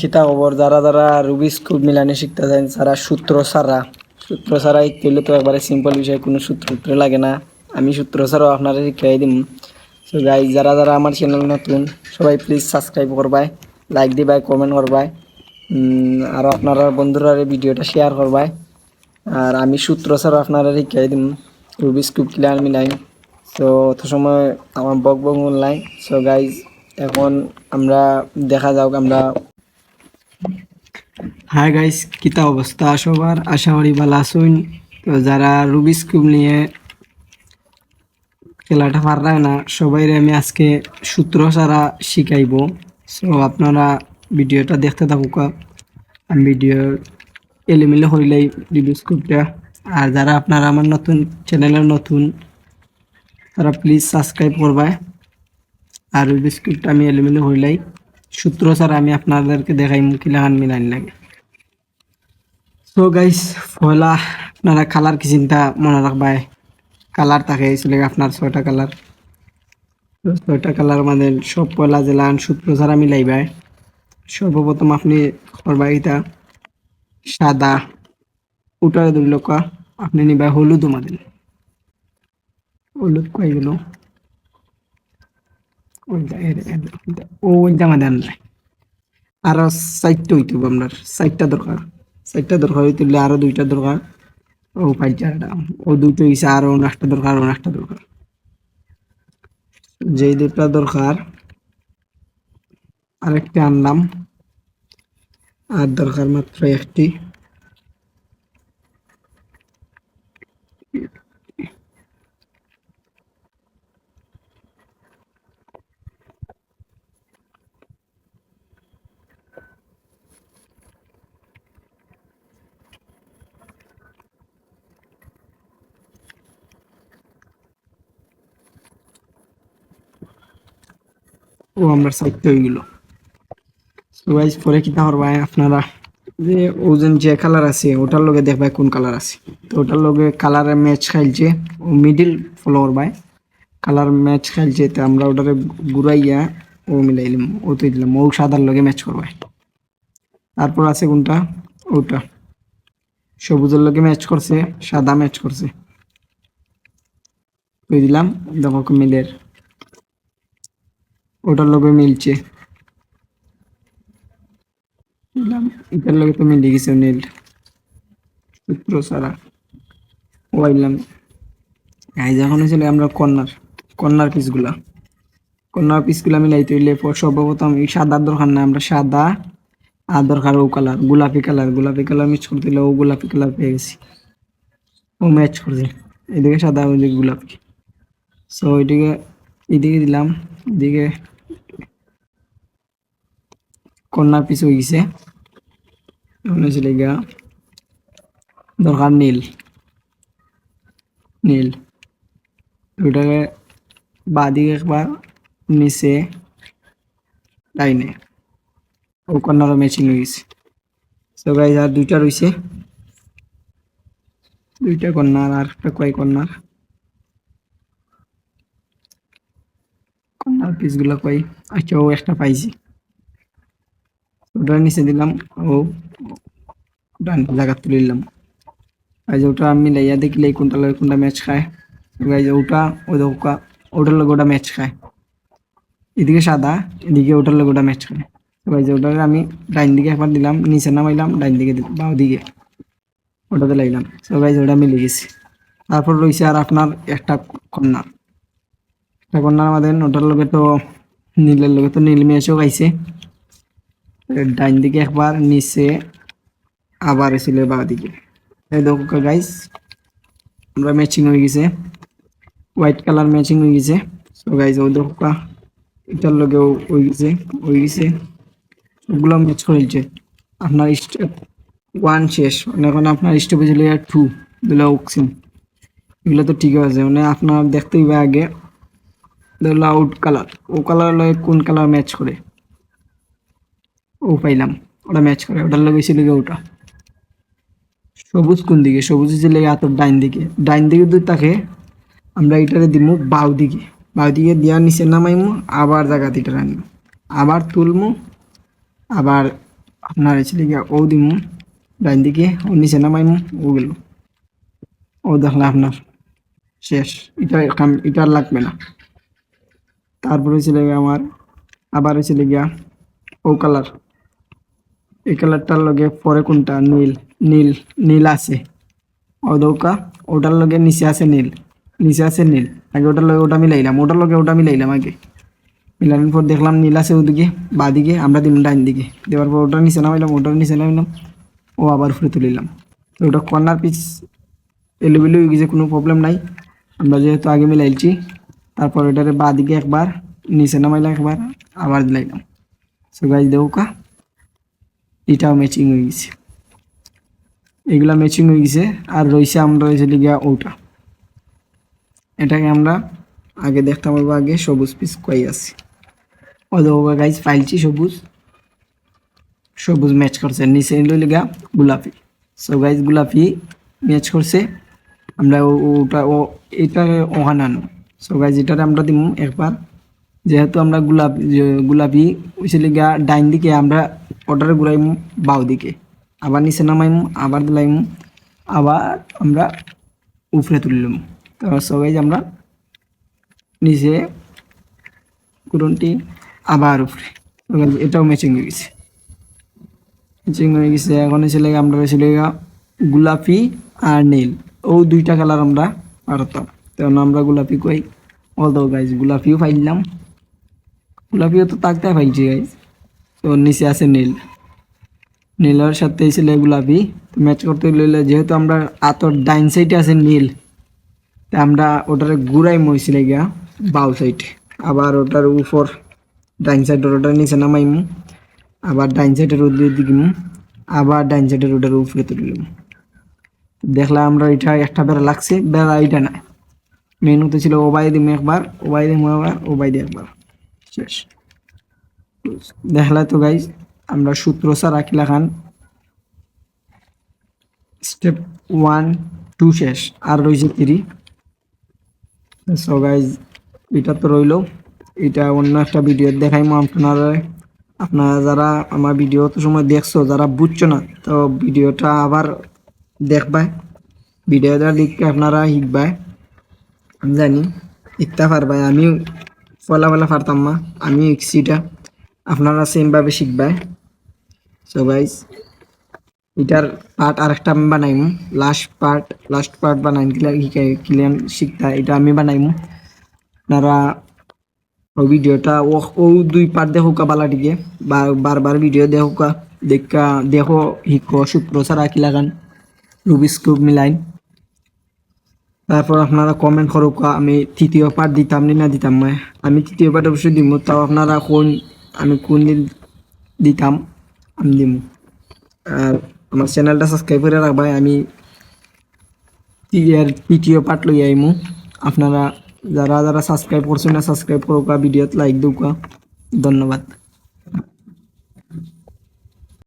কিতা খবর যারা যারা রুবিস খুব মিলানি শিখতে চান যারা সূত্র ছাড়া সূত্র ছাড়া শিখতে তো একবারে সিম্পল বিষয়, কোনো সূত্র উত্তর লাগে না। আমি সূত্র ছাড়াও আপনারা শিখাই দিম। সো গাই যারা যারা আমার চ্যানেল নতুন, সবাই প্লিজ সাবস্ক্রাইব করবাই লাইক দিবাই কমেন্ট করবাই আর আপনারা বন্ধুরা ভিডিওটা শেয়ার করবাই। আর আমি সূত্র ছাড়াও আপনারা শিখাই দিম রুবিস কিউব ক্লিয়ার মিলাই সো অত সময় আমার বক বক অনলাইন সো গাইজ এখন আমরা দেখা যাক, আমরা হাই গাইস কিতা অবস্থা? সবার আশা করি ভালো আসুন তো যারা রুবিস কিউব নিয়ে খেলাটা পারলাম না সবাই আমি আজকে সূত্র ছাড়া শিখাইব। সো আপনারা ভিডিওটা দেখতে থাকুক। আমি ভিডিও এলিমিলে হইলেই রুবিস কিউবটা আর যারা আপনারা আমার নতুন চ্যানেলের নতুন, তারা প্লিজ সাবস্ক্রাইব করবা আর রুবিস কিউবটা আমি এলিমিলে হইলাই সূত্র ছাড়া আমি আপনাদেরকে দেখাই কিলাখান মিলান লাগে সো গাইস পয়লা আপনারা কালার কি চিন্তা মনে রাখবাই? কালার থাকে ছিল আপনার ছয়টা কালার ছয়টা কালার মানে সব পয়লা জেলান, সূত্র ছাড়া মিলাইবাই সর্বপ্রথম আপনি এটা সাদা উটারে ধরল কা, আপনি নিবা হলুদ আমাদের হলুদ কয় গেল? ও ওইটা আমাদের নাই। আরও চারটা হইতে হবে আপনার চারটা দরকার। চারটা দরকার হইতে হলে আরও দুইটা দরকার। ও পাঁচটা ও দুটো হইছে, আরও একটা দরকার, আরও একটা দরকার। যেই দুটা দরকার, আরেকটা আনলাম। আর দরকার মাত্র একটি। ও আমরা সাইডটা হয়ে গেল। গাইজ পরে কিতা করবা আপনারা? যে ওজন যে কালার আছে, ওটার লগে দেখবা কোন কালার আছে। তো ওটার লগে কালারে ম্যাচ খাইছে ও মিডিল ফলো করবাই কালার ম্যাচ খাইছে তো আমরা ওটারে ঘুরাইয়া ও মিলাইলাম ও তো দিলাম। ও সাদার লগে ম্যাচ করবাই তারপর আছে কোনটা? ওটা। সবুজের লগে ম্যাচ করছে, সাদা ম্যাচ করছে। ওই দিলাম, দেখো মিলের ওটার লগে মিলছে। এটার লগে তো মিলে গেছে নীল সূত্র সারা ওয়াইলাম এই যখন হয়েছিল আমরা কর্নার কর্নার পিসগুলা। কর্নার পিসগুলা মিলাইতে হইলে সর্বপ্রথম এই সাদার দরকার না আমরা সাদা, আর দরকার ও কালার, গোলাপি কালার। গোলাপি কালার মিক্স করতে হলে ও গোলাপি কালার পেয়ে গেছি। ও ম্যাচ করছে। এদিকে সাদা ওইদিকে গোলাপি। সো ওইদিকে এদিকে দিলাম। এদিকে কন্যার পিস হয়ে গেছে। হয়েছিল গা দরকার নীল। নীল। ওইটাকে বাদিকে একবার নিচে লাইনে। ও কন্যারও ম্যাচিং হয়ে গেছে। সো গাইজ আর দুইটা রয়েছে দুইটা কন্যার আর একটা কয় কন্যার কন্যার পিসগুলো কই আচ্ছা ও একটা পাইছি। ওটার নিচে দিলাম ও ডান জায়গা তুলে দিলাম আর যে ওটা আমি লাইয়া দেখলে কোনটা লাগে কোনটা ম্যাচ খায়। যে ওটা ওই ওটা ওটার লগে ওটা ম্যাচ খায়। এদিকে সাদা, এদিকে ওটার লগে ওটা ম্যাচ খায়। গাই যে ওটার আমি ডাইন দিকে একবার দিলাম, নিচে নামাইলাম, ডাইন দিকে দিলাম দিকে ওটাতে লাইলাম। সো গাইজ ওটা মিলে গেছে। তারপর রয়েছে আর আপনার একটা কন্যা। একটা কন্যার আমাদের ওটার লগে তো নীলের লগে তো নীল ম্যাচও খাইছে ডাইন দিকে একবার, নিচে আবার ছিল বা দিকে এই দেখো গাইস আমরা ম্যাচিং হয়ে গেছে। হোয়াইট কালার ম্যাচিং হয়ে গেছে। সো গাইস ও দেখো এটার লগেও হয়ে গেছে হয়ে গেছে। সবগুলো ম্যাচ করেছে আপনার স্টেপ ওয়ান শেষ। মানে এখন আপনার স্টেপে ছিল টু দুলা উকসিন এগুলো তো ঠিক আছে। মানে আপনার দেখতে হবে আগে। ধরলো আউট কালার ও কালার লয় কোন কালার ম্যাচ করে? ও পাইলাম। ওটা ম্যাচ করে, ওটার লগে ছিল ওটা। সবুজ কোন দিকে? সবুজ ছিল হাতের ডাইন দিকে। ডাইন দিকে যদি থাকে আমরা এটারে দিমু বাউ দিকে। বাউ দিকে দিয়া নিচে নামাইমু, আবার জায়গা দিটা আনব আবার তুলমু, আবার আপনার ছিল গিয়া ও দিমু। ডাইন দিকে ও নিচে নামাইমু, ও গেল। ও দেখলে আপনার শেষ। এটা এটা লাগবে না। তারপরে ছিল গিয়া আমার, আবার ছিল গিয়া ও কালার এই কালারটার লগে পরে কোনটা? নীল নীল নীল আছে। ও দৌকা ওটার লগে নিচে আছে নীল, নিচে আছে নীল। আগে ওটার লগে ওটা মিলাইলাম, ওটার লগে ওটা মিলাইলাম আগে। মিলানোর পর দেখলাম নীল আছে ওদিকে বা দিকে আমরা দিলাম ডাইন দিকে। দেওয়ার পর ওটার নিচে নামাইলাম, ওটার নিচে নামাইলাম, ও আবার উপরে তুলিলাম ওটা কর্নার পিস এলোবেলো হয়ে গেছে, কোনো প্রবলেম নাই। আমরা যেহেতু আগে মিলাইছি, তারপর ওটারে বা দিকে একবার, নিচে নামাইলাম একবার, আবার দিলাইলাম। সো গাইজ দেউকা এটাও ম্যাচিং হয়ে গেছে। এগুলা ম্যাচিং হয়ে গেছে, আর রয়েছে আমরা রয়েছে গিয়া ওটা। এটাকে আমরা আগে দেখতাম পারব আগে সবুজ পিস কই আছে। গাইজ ফাইলছি সবুজ। সবুজ ম্যাচ করছে। নিচে নিল গা গোলাপি। সো গাইজ গোলাপি ম্যাচ করছে। আমরা ওটা ও এটা ওখানে আনো সো গাইজ এটারে আমরা দিব একবার। যেহেতু আমরা গোলাপি গোলাপি হয়েছিল গা ডাইন দিকে আমরা ওটারে ঘুরাইমু বাউ দিকে। আবার নিচে নামাইমু, আবার দিলাইমু, আবার আমরা উপরে তুললাম। তো সো গাইজ আমরা নিচে কুরনটি আবার উপরে। এটাও ম্যাচিং হয়ে গেছে। ম্যাচিং হয়ে গেছে, এখন ছিল আমরা ছিল গোলাপি আর নীল। ও দুইটা কালার আমরা পারতাম। তখন আমরা গোলাপি কই? অল দো গাইজ গোলাপিও ফাইলাম গোলাপিও তো তাকতে ফাইলছি গাইজ তো নিচে আছে নীল। নীলের সাথে ছিল গোলাপি। তো ম্যাচ করতে লইলে যেহেতু আমরা আতর ডাইন সাইডে আছে নীল, তা আমরা ওটার ঘুরাই মইছিলে গিয়া বাউ সাইড আবার ওটার উপর ডাইন সাইডের ওটার নিচে নামাইমু। আবার ডাইন সাইডের ওদের দিকিমু। আবার ডাইন সাইডের ওটার উপরে তুলিলাম দেখলাম আমরা এটা একটা বেড়া লাগছে, বেড়া এটা না। মেনুতে ছিল ওবাই দিম একবার, ওবাই দিম একবার ওবাই দিয়ে একবার। শেষ। দেখলা তো গাইজ আমরা সূত্র সারা আকিলা খান। স্টেপ ওয়ান টু শেষ, আর রয়েছে থ্রি সো গাইজ এটা তো রইল। এটা অন্য একটা ভিডিও দেখাইমো আপনারা। আপনারা যারা আমার ভিডিও তো সময় দেখছ, যারা বুঝছ না, তো ভিডিওটা আবার দেখবাই ভিডিওটা দেখে আপনারা শিখবাই আমি জানি, শিখতে পারবাই আমিও ফলা ফলা পারতাম না। আমি শিখছি এটা। আপনারা সেমভাবে শিখবাই সো গাইজ এটার পার্ট আরেকটা আমি বানাইমু। লাস্ট পার্ট লাস্ট পার্ট বানাইন কিলা শিখাই কিলিয়ান শিখতা এটা আমি বানাইমু। আপনারা ওই ভিডিওটা ও ও দুই পার্ট দেখো কা বালাটিকে বারবার ভিডিও দেখো কা দেখা দেখো, শিখো সূত্র ছাড়া কি লাগান রুবিস কিউব মিলাইন। তারপর আপনারা কমেন্ট করো কা আমি তৃতীয় পার্ট দিতাম নি দিতাম আমি তৃতীয় পার্ট অবশ্যই দিব তাও আপনারা কোন আমি কোন দিন দিতাম, আমি দিব আর আমার চ্যানেলটা সাবস্ক্রাইব করে রাখবাই আমি এর তৃতীয় পার্ট লই আইমু। আপনারা যারা যারা সাবস্ক্রাইব করছেন না সাবস্ক্রাইব করুকা ভিডিওত লাইক দিউকা ধন্যবাদ।